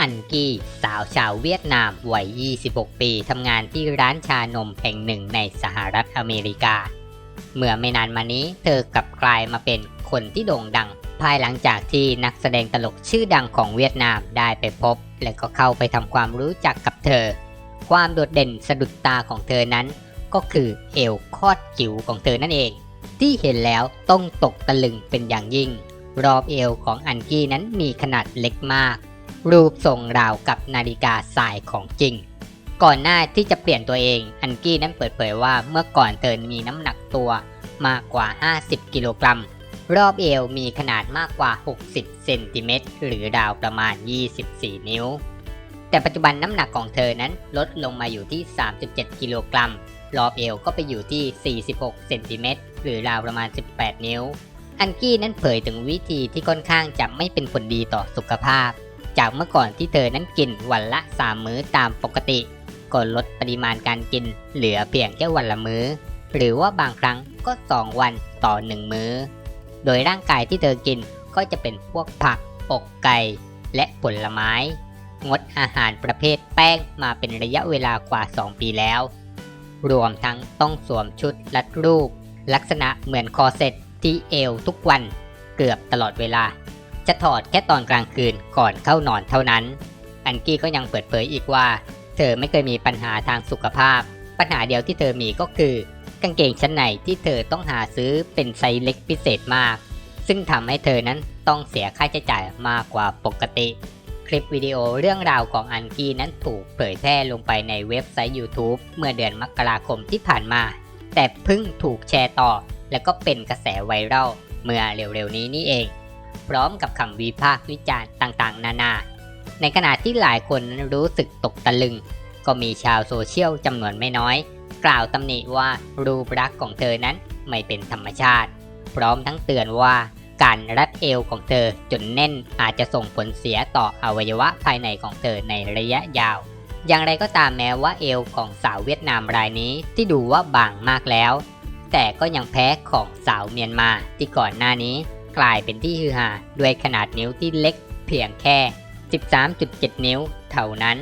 อันกี้ สาวชาวเวียดนามวัย 26 ปีทำงานที่ร้านชานมแห่งหนึ่งในสหรัฐอเมริกา เมื่อไม่นานมานี้เธอกลับกลายมาเป็นคนที่โด่งดัง ภายหลังจากที่นักแสดงตลกชื่อดังของเวียดนามได้ไปพบ และก็เข้าไปทำความรู้จักกับเธอ ความโดดเด่นสะดุดตาของเธอนั้น ก็คือเอวคอดจิ๋วของเธอนั่นเอง ที่เห็นแล้วต้องตกตะลึงเป็นอย่างยิ่ง รอบเอวของอันกี้นั้นมีขนาดเล็กมาก รูปทรงราวกับนาฬิกาสายของจริง ก่อนหน้าที่จะเปลี่ยนตัวเอง อันกี้นั้นเปิดเผยว่าเมื่อก่อนเธอมีน้ำหนักตัวมากกว่า 50 กิโลกรัม รอบเอวมีขนาดมากกว่า 60 เซนติเมตรหรือราวประมาณ 24 นิ้ว แต่ปัจจุบันน้ำหนักของเธอนั้นลดลงมาอยู่ที่ 37 กิโลกรัม รอบเอวก็ไปอยู่ที่ 46 เซนติเมตรหรือราวประมาณ 18 นิ้ว อันกี้นั้นเผยถึงวิธีที่ค่อนข้างจะไม่เป็นผลดีต่อสุขภาพ จากเมื่อก่อนที่เธอนั้นกินวันละ 3 มื้อตามปกติก็ลดปริมาณการกินเหลือเพียงแค่วันละมื้อ หรือว่าบางครั้งก็ 2 วันต่อ 1 มื้อ โดยร่างกายที่เธอกินก็จะเป็นพวกผักอกไก่และผลไม้ งดอาหารประเภทแป้งมาเป็นระยะเวลากว่า 2 ปีแล้ว รวมทั้งต้องสวมชุดรัดรูป ลักษณะเหมือนคอเซ็ตที่เอวทุกวันเกือบตลอดเวลา จะถอดแค่ตอนกลางคืนก่อนเข้านอนเท่านั้น อันกี้ก็ยังเปิดเผยอีกว่า เธอไม่เคยมีปัญหาทางสุขภาพ ปัญหาเดียวที่เธอมีก็คือกางเกงชั้นในที่เธอต้องหาซื้อเป็นไซส์เล็กพิเศษมาก ซึ่งทำให้เธอนั้นต้องเสียค่าใช้จ่ายมากกว่าปกติ คลิปวิดีโอเรื่องราวของอันกี้นั้นถูกเผยแพร่ลงไปในเว็บไซต์ YouTube เมื่อเดือนมกราคมที่ผ่านมา แต่เพิ่งถูกแชร์ต่อ แล้วก็เป็นกระแสไวรัลเมื่อเร็วๆนี้นี่เอง ร้อมกับคำวิพากษ์วิจารณ์ต่างๆ นานา ในขณะที่หลายคนนั้นรู้สึกตกตะลึง ก็มีชาวโซเชียลจำนวนไม่น้อย กล่าวตำหนิว่ารูปลักษณ์ของเธอนั้นไม่เป็นธรรมชาติ พร้อมทั้งเตือนว่าการรัดเอวของเธอจนแน่นอาจจะส่งผลเสียต่ออวัยวะภายในของเธอในระยะยาว อย่างไรก็ตามแม้ว่าเอวของสาวเวียดนามรายนี้ที่ดูว่าบางมากแล้ว แต่ก็ยังแพ้ของสาวเมียนมาที่ก่อนหน้านี้ กลายเป็นที่ฮือฮาด้วยขนาดนิ้วที่เล็กเพียงแค่ 13.7 นิ้วเท่านั้น